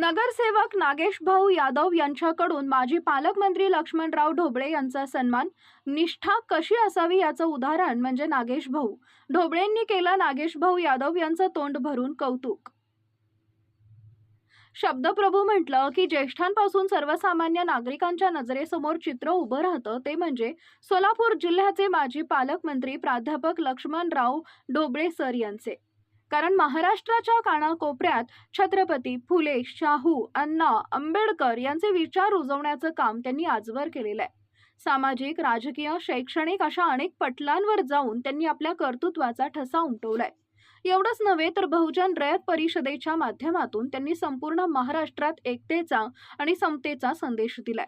नगरसेवक नागेश भाऊ यादव यांच्याकडून माजी पालकमंत्री लक्ष्मणराव ढोबळे यांचा सन्मान. निष्ठा कशी असावी याचं उदाहरण म्हणजे नागेश भाऊ. ढोबळेंनी केलं नागेश भाऊ यादव यांचं तोंड भरून कौतुक. शब्दप्रभू म्हटलं की ज्येष्ठांपासून सर्वसामान्य नागरिकांच्या नजरेसमोर चित्र उभं राहतं ते म्हणजे सोलापूर जिल्ह्याचे माजी पालकमंत्री प्राध्यापक लक्ष्मणराव ढोबळे सर यांचे. कारण महाराष्ट्राच्या कानाकोपऱ्यात छत्रपती फुले शाहू अण्णा आंबेडकर यांचे विचार रुजवण्याचं काम त्यांनी आजवर केलेलं आहे. सामाजिक राजकीय शैक्षणिक अशा अनेक पटलांवर जाऊन त्यांनी आपल्या कर्तृत्वाचा ठसा उमटवलाय. एवढंच नव्हे तर बहुजन रयत परिषदेच्या माध्यमातून त्यांनी संपूर्ण महाराष्ट्रात एकतेचा आणि समतेचा संदेश दिलाय.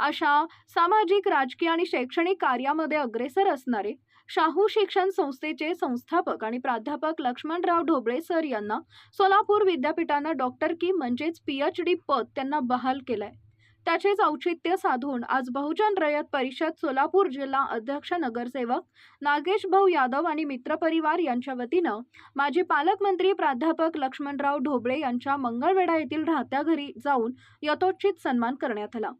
अशा सामाजिक राजकीय आणि शैक्षणिक कार्यामध्ये अग्रेसर असणारे शाहू शिक्षण संस्थेचे संस्थापक आणि प्राध्यापक लक्ष्मणराव ढोबळे सर यांना सोलापूर विद्यापीठानं डॉक्टर की म्हणजेच पीएच डी पद त्यांना बहाल केलंय. त्याचेच औचित्य साधून आज बहुजन रयत परिषद सोलापूर जिल्हा अध्यक्ष नगरसेवक नागेश भाऊ यादव आणि मित्रपरिवार यांच्या वतीनं माजी पालकमंत्री प्राध्यापक लक्ष्मणराव ढोबळे यांच्या मंगळवेढा येथील राहत्या घरी जाऊन यथोचित सन्मान करण्यात आला.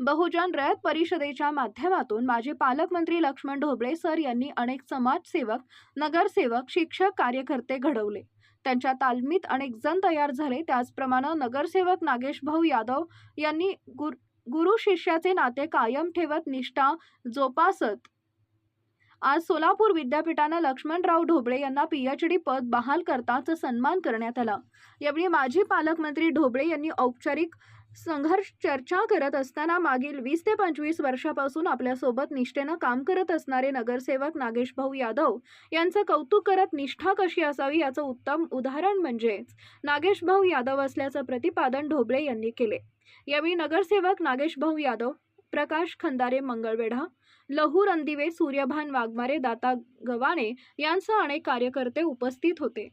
बहुजन रयत परिषदेच्या माध्यमातून माजी पालकमंत्री लक्ष्मण ढोबळे सर यांनी अनेक समाजसेवक नगरसेवक शिक्षक कार्यकर्ते घडवले. त्यांच्या तालमीत अनेक जण तयार झाले. त्याचप्रमाणे नगरसेवक नागेश भाऊ यादव यांनी गुर गुरु शिष्याचे नाते कायम ठेवत निष्ठा जोपासत. आज सोलापूर विद्यापीठानं लक्ष्मणराव ढोबळे यांना पीएच डी पद बहाल करताच सन्मान करण्यात आला. यावेळी माजी पालकमंत्री ढोबळे यांनी औपचारिक संघर्ष चर्चा करत असताना मागील वीस ते पंचवीस वर्षापासून आपल्यासोबत निष्ठेनं काम करत असणारे नगरसेवक नागेश भाऊ यादव यांचं कौतुक करत निष्ठा कशी असावी याचं उत्तम उदाहरण म्हणजेच नागेश भाऊ यादव असल्याचं प्रतिपादन ढोबळे यांनी केले. यावेळी नगरसेवक नागेश भाऊ यादव प्रकाश खंदारे मंगळवेढा लहू रणदिवे सूर्यभान वाघमारे दाता गवाणे यांसह अनेक कार्यकर्ते उपस्थित होते.